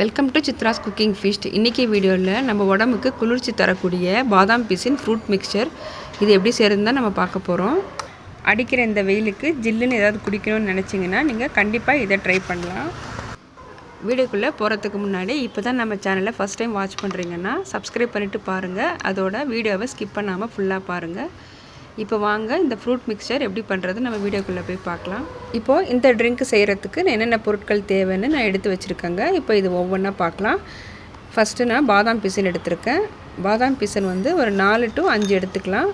Welcome to Chitra's cooking feast இன்றைக்கி வீடியோவில் நம்ம உடம்புக்கு குளிர்ச்சி தரக்கூடிய பாதாம் பிசின் ஃப்ரூட் மிக்சர் இது எப்படி செய்கிறதுன்னு தான் நம்ம பார்க்க போகிறோம் அடிக்கிற இந்த வெயிலுக்கு ஜில்லுன்னு ஏதாவது குடிக்கணும்னு நினச்சிங்கன்னா நீங்கள் கண்டிப்பாக இதை ட்ரை பண்ணலாம். வீடியோக்குள்ளே போகிறதுக்கு முன்னாடி இப்போ தான் நம்ம சேனலை ஃபஸ்ட் டைம் வாட்ச் பண்ணுறீங்கன்னா சப்ஸ்கிரைப் பண்ணிவிட்டு பாருங்கள் அதோட வீடியோவை ஸ்கிப் பண்ணாமல் ஃபுல்லாக பாருங்கள் இப்போ வாங்க இந்த ஃப்ரூட் மிக்சர் எப்படி பண்ணுறது நம்ம வீடியோக்குள்ளே போய் பார்க்கலாம். இப்போது இந்த ட்ரிங்க் செய்கிறதுக்கு என்னென்ன பொருட்கள் தேவைன்னு நான் எடுத்து வச்சுருக்கேங்க. இப்போ இது ஒவ்வொன்றா பார்க்கலாம். ஃபஸ்ட்டு நான் பாதாம் பிசன் எடுத்திருக்கேன். பாதாம் பிசன் வந்து ஒரு நாலு டு அஞ்சு எடுத்துக்கலாம்.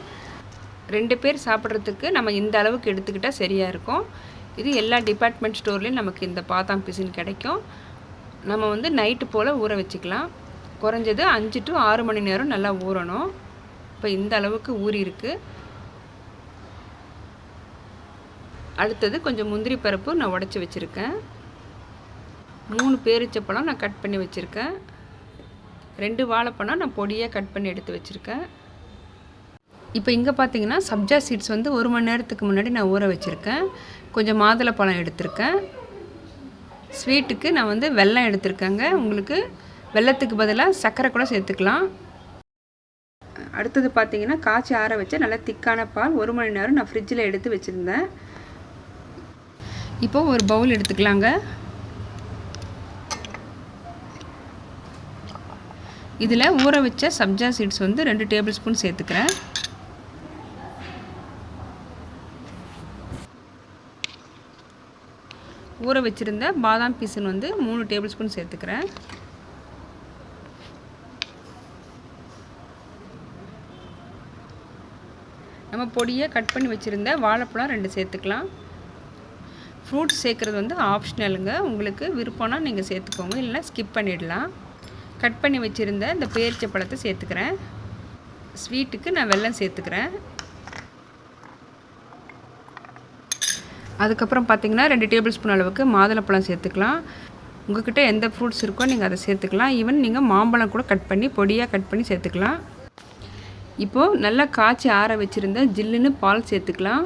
ரெண்டு பேர் சாப்பிட்றதுக்கு நம்ம இந்த அளவுக்கு எடுத்துக்கிட்டால் சரியாக இருக்கும். இது எல்லா டிபார்ட்மெண்ட் ஸ்டோர்லேயும் நமக்கு இந்த பாதாம் பிசின் கிடைக்கும். நம்ம வந்து நைட்டு போல் ஊற வச்சுக்கலாம். குறைஞ்சது அஞ்சு டு ஆறு மணி நேரம் நல்லா ஊறணும். இப்போ இந்த அளவுக்கு ஊறி இருக்குது அடுத்தது கொஞ்சம் முந்திரி பருப்பு நான் உடச்சி வச்சுருக்கேன். மூணு பேரிச்சப்பழம் நான் கட் பண்ணி வச்சுருக்கேன். ரெண்டு வாழைப்பழம் நான் பொடியாக கட் பண்ணி எடுத்து வச்சுருக்கேன். இப்போ இங்கே பார்த்தீங்கன்னா சப்ஜா சீட்ஸ் வந்து ஒரு மணி நேரத்துக்கு முன்னாடி நான் ஊற வச்சுருக்கேன். கொஞ்சம் மாதுளை பழம் எடுத்திருக்கேன். ஸ்வீட்டுக்கு நான் வந்து வெல்லம் எடுத்திருக்கேங்க. உங்களுக்கு வெள்ளத்துக்கு பதிலாக சர்க்கரை கூட சேர்த்துக்கலாம். அடுத்தது பார்த்தீங்கன்னா காய்ச்சி ஆற வச்சு நல்லா திக்கான பால் ஒரு மணி நேரம் நான் ஃப்ரிட்ஜில் எடுத்து வச்சுருந்தேன். இப்போது ஒரு பவுல் எடுத்துக்கலாங்க. இதில் ஊற வச்ச சப்ஜா சீட்ஸ் வந்து ரெண்டு டேபிள் ஸ்பூன் சேர்த்துக்கிறேன். ஊற வச்சுருந்த பாதாம் பீசன் வந்து மூணு டேபிள் ஸ்பூன் சேர்த்துக்கிறேன். நம்ம பொடியை கட் பண்ணி வச்சுருந்த வாழைப்பழம் ரெண்டு சேர்த்துக்கலாம். ஃப்ரூட்ஸ் சேர்க்குறது வந்து ஆப்ஷனலுங்க உங்களுக்கு விருப்பம்னா நீங்கள் சேர்த்துக்கோங்க. இல்லைனா ஸ்கிப் பண்ணிடலாம். கட் பண்ணி வச்சுருந்த இந்த பேரிச்சை பழத்தை சேர்த்துக்கிறேன். ஸ்வீட்டுக்கு நான் வெல்லம் சேர்த்துக்கிறேன். அதுக்கப்புறம் பார்த்திங்கன்னா ரெண்டு டேபிள் ஸ்பூன் அளவுக்கு மாதுளப்பழம் சேர்த்துக்கலாம். உங்கள்கிட்ட எந்த ஃப்ரூட்ஸ் இருக்கோ நீங்கள் அதை சேர்த்துக்கலாம். ஈவன் நீங்கள் மாம்பழம் கூட கட் பண்ணி பொடியாக கட் பண்ணி சேர்த்துக்கலாம். இப்போது நல்லா காய்ச்சி ஆற வச்சுருந்த ஜில்லுன்னு பால் சேர்த்துக்கலாம்.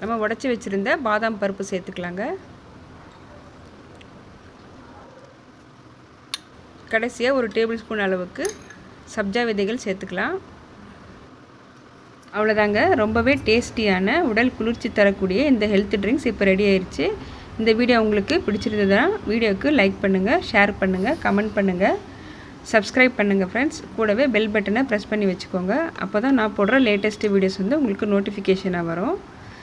நம்ம உடச்சி வச்சுருந்த பாதாம் பருப்பு சேர்த்துக்கலாங்க. கடைசியாக ஒரு டேபிள் ஸ்பூன் அளவுக்கு சப்ஜா விதைகள் சேர்த்துக்கலாம். அவ்வளோதாங்க ரொம்பவே டேஸ்டியான உடல் குளிர்ச்சி தரக்கூடிய இந்த ஹெல்த் ட்ரிங்க்ஸ் இப்போ ரெடி ஆயிடுச்சு இந்த வீடியோ உங்களுக்கு பிடிச்சிருந்ததுன்னா வீடியோவுக்கு லைக் பண்ணுங்கள் ஷேர் பண்ணுங்கள் கமெண்ட் பண்ணுங்கள் சப்ஸ்கிரைப் பண்ணுங்கள் ஃப்ரெண்ட்ஸ் கூடவே பெல் பட்டனை ப்ரெஸ் பண்ணி வச்சுக்கோங்க. அப்போ தான் நான் போடுற லேட்டஸ்ட்டு வீடியோஸ் வந்து உங்களுக்கு நோட்டிஃபிகேஷனாக வரும்.